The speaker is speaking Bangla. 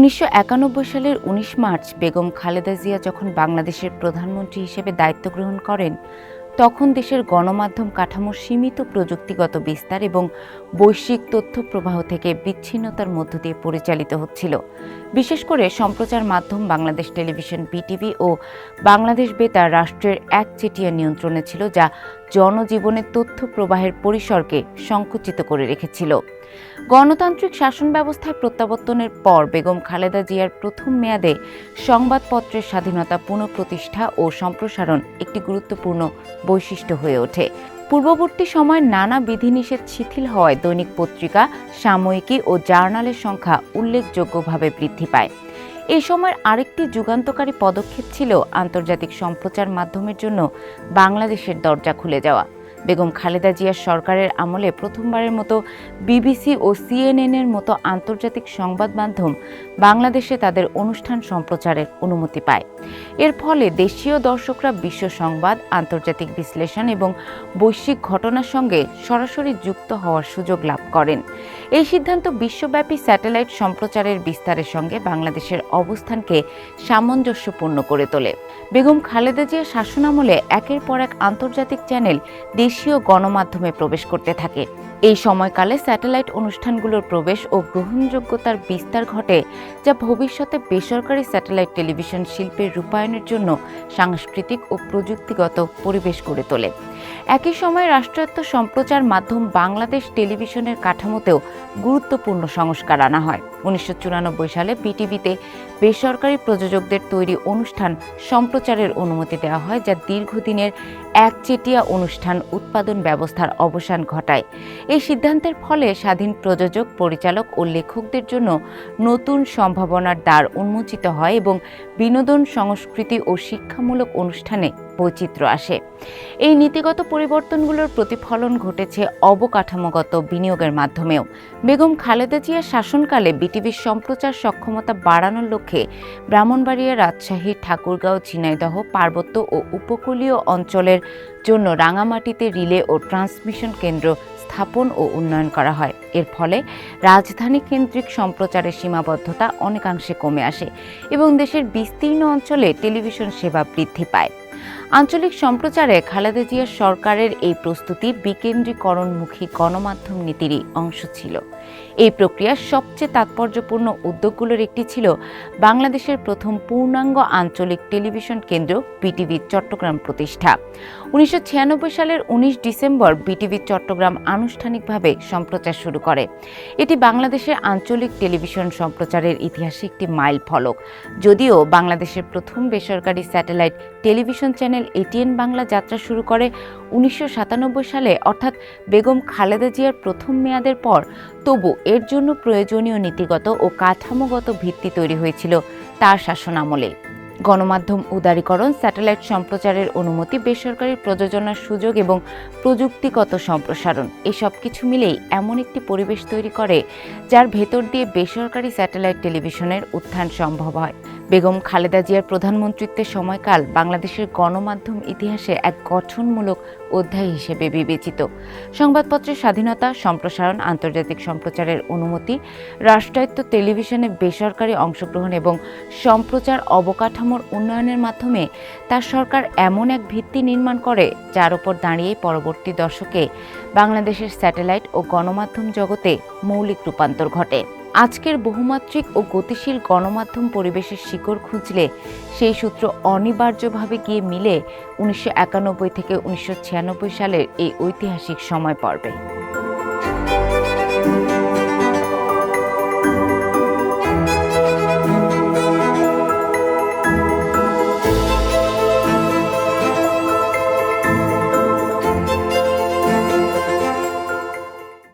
উনিশশো একানব্বই সালের ১৯ মার্চ বেগম খালেদা জিয়া যখন বাংলাদেশের প্রধানমন্ত্রী হিসেবে দায়িত্ব গ্রহণ করেন, তখন দেশের গণমাধ্যম কাঠামো সীমিত প্রযুক্তিগত বিস্তার এবং বৈশ্বিক তথ্য প্রবাহ থেকে বিচ্ছিন্নতার মধ্য দিয়ে পরিচালিত হচ্ছিল। বিশেষ করে সম্প্রচার মাধ্যম বাংলাদেশ টেলিভিশন বিটিভি ও বাংলাদেশ বেতার রাষ্ট্রের একচেটিয়া নিয়ন্ত্রণে ছিল যা জনজীবনের তথ্য প্রবাহের পরিসরকে সংকুচিত করে রেখেছিল। গণতান্ত্রিক শাসন ব্যবস্থায় প্রত্যাবর্তনের পর বেগম খালেদা জিয়ার প্রথম মেয়াদে সংবাদপত্রের স্বাধীনতা পুনঃপ্রতিষ্ঠা ও সম্প্রসারণ একটি গুরুত্বপূর্ণ বৈশিষ্ট্য হয়ে ওঠে। পূর্ববর্তী সময় নানা বিধিনিষেধ শিথিল হওয়ায় দৈনিক পত্রিকা, সাময়িকী ও জার্নালের সংখ্যা উল্লেখযোগ্যভাবে বৃদ্ধি পায়। এই সময়ের আরেকটি যুগান্তকারী পদক্ষেপ ছিল আন্তর্জাতিক সম্প্রচার মাধ্যমের জন্য বাংলাদেশের দরজা খুলে যাওয়া। বেগম খালেদা জিয়ার সরকারের আমলে প্রথমবারের মতো বিবিসি ও সিএনএনের মতো আন্তর্জাতিক সংবাদ মাধ্যম বাংলাদেশে তাদের অনুষ্ঠান সম্প্রচারের অনুমতি পায়। এর ফলে দেশীয় দর্শকরা বিশ্ব সংবাদ, আন্তর্জাতিক বিশ্লেষণ এবং বৈশ্বিক ঘটনার সঙ্গে সরাসরি যুক্ত হওয়ার সুযোগ লাভ করেন। এই সিদ্ধান্ত বিশ্বব্যাপী স্যাটেলাইট সম্প্রচারের বিস্তারের সঙ্গে বাংলাদেশের অবস্থানকে সামঞ্জস্যপূর্ণ করে তোলে। বেগম খালেদা জিয়ার শাসনামলে একের পর এক আন্তর্জাতিক চ্যানেল দেশীয় গণমাধ্যমে প্রবেশ করতে থাকে। এই সময়কালে স্যাটেলাইট অনুষ্ঠানগুলোর প্রবেশ ও গ্রহণযোগ্যতার বিস্তার ঘটে, যা ভবিষ্যতে বেসরকারি স্যাটেলাইট টেলিভিশন শিল্পের রূপায়ণের জন্য সাংস্কৃতিক ও প্রযুক্তিগত পরিবেশ গড়ে তোলে। একই সময়ে রাষ্ট্রায়ত্ত সম্প্রচার মাধ্যম বাংলাদেশ টেলিভিশনের কাঠামোতেও গুরুত্বপূর্ণ সংস্কার আনা হয়। উনিশশো চুরানব্বই সালে বিটিভিতে বেসরকারি প্রযোজকদের তৈরি অনুষ্ঠান সম্প্রচারের অনুমতি দেওয়া হয়, যা দীর্ঘদিনের একচেটিয়া অনুষ্ঠান উৎপাদন ব্যবস্থার অবসান ঘটায়। এই সিদ্ধান্তের ফলে স্বাধীন প্রযোজক, পরিচালক ও লেখকদের জন্য নতুন সম্ভাবনার দ্বার উন্মোচিত হয় এবং বিনোদন, সংস্কৃতি ও শিক্ষামূলক অনুষ্ঠানে বৈচিত্র্য আসে। এই নীতিগত পরিবর্তনগুলোর প্রতিফলন ঘটেছে অবকাঠামোগত বিনিয়োগের মাধ্যমেও। বেগম খালেদা জিয়ার শাসনকালে বিটিভির সম্প্রচার সক্ষমতা বাড়ানোর লক্ষ্যে ব্রাহ্মণবাড়িয়া রাজশাহী ঠাকুরগাঁও, ঝিনাইদহ, পার্বত্য ও উপকূলীয় অঞ্চলের জন্য রাঙামাটিতে রিলে ও ট্রান্সমিশন কেন্দ্র স্থাপন ও উন্নয়ন করা হয়। এর ফলে রাজধানী কেন্দ্রিক সম্প্রচারের সীমাবদ্ধতা অনেকাংশে কমে আসে এবং দেশের বিস্তীর্ণ অঞ্চলে টেলিভিশন সেবা বৃদ্ধি পায়। আঞ্চলিক সম্প্রচারে খালেদা জিয়ার সরকারের এই প্রস্তুতি বিকেন্দ্রীকরণমুখী গণমাধ্যম নীতিরই অংশ ছিল। এই প্রক্রিয়ার সবচেয়ে তাৎপর্যপূর্ণ উদ্যোগগুলোর একটি ছিল বাংলাদেশের প্রথম পূর্ণাঙ্গ আঞ্চলিক টেলিভিশন কেন্দ্র বিটিভি চট্টগ্রাম প্রতিষ্ঠা। উনিশশো ছিয়ানব্বই সালের ১৯ ডিসেম্বর বিটিভি চট্টগ্রাম আনুষ্ঠানিকভাবে সম্প্রচার শুরু করে। এটি বাংলাদেশের আঞ্চলিক টেলিভিশন সম্প্রচারের ইতিহাসে একটি মাইল ফলক। যদিও বাংলাদেশের প্রথম বেসরকারি satellite television channel ATN Bangla যাত্রা শুরু করে উনিশশো সাতানব্বই সালে। অর্থাৎ বেগম খালেদা জিয়ার প্রথম মেয়াদের পর। তবু এর জন্য প্রয়োজনীয় নীতিগত ও কাঠামোগত ভিত্তি তৈরি হয়েছিল তার শাসনামলে। গণমাধ্যম উদারীকরণ, স্যাটেলাইট সম্প্রচারের অনুমতি, বেসরকারি প্রযোজনার সুযোগ এবং প্রযুক্তিগত সম্প্রসারণ, এসব কিছু মিলেই এমন একটি পরিবেশ তৈরি করে, যার ভেতর দিয়ে বেসরকারি স্যাটেলাইট টেলিভিশনের উত্থান সম্ভব হয়। বেগম খালেদা জিয়ার প্রধানমন্ত্রিত্বের সময়কাল বাংলাদেশের গণমাধ্যম ইতিহাসে এক গঠনমূলক অধ্যায় হিসেবে বিবেচিত। সংবাদপত্রের স্বাধীনতা, সম্প্রসারণ, আন্তর্জাতিক সম্প্রচারের অনুমতি, রাষ্ট্রায়ত্ত টেলিভিশনে বেসরকারি অংশগ্রহণ এবং সম্প্রচার অবকাঠামোর উন্নয়নের মাধ্যমে তার সরকার এমন এক ভিত্তি নির্মাণ করে, যার উপর দাঁড়িয়ে পরবর্তী দশকে বাংলাদেশের স্যাটেলাইট ও গণমাধ্যম জগতে মৌলিক রূপান্তর ঘটে। আজকের বহুমাত্রিক ও গতিশীল গণমাধ্যম পরিবেশের শিকড় খুঁজলে সেই সূত্র অনিবার্যভাবে গিয়ে মিলে উনিশশো একানব্বই থেকে উনিশশো ছিয়ানব্বই সালের এই ঐতিহাসিক সময় পর্বে।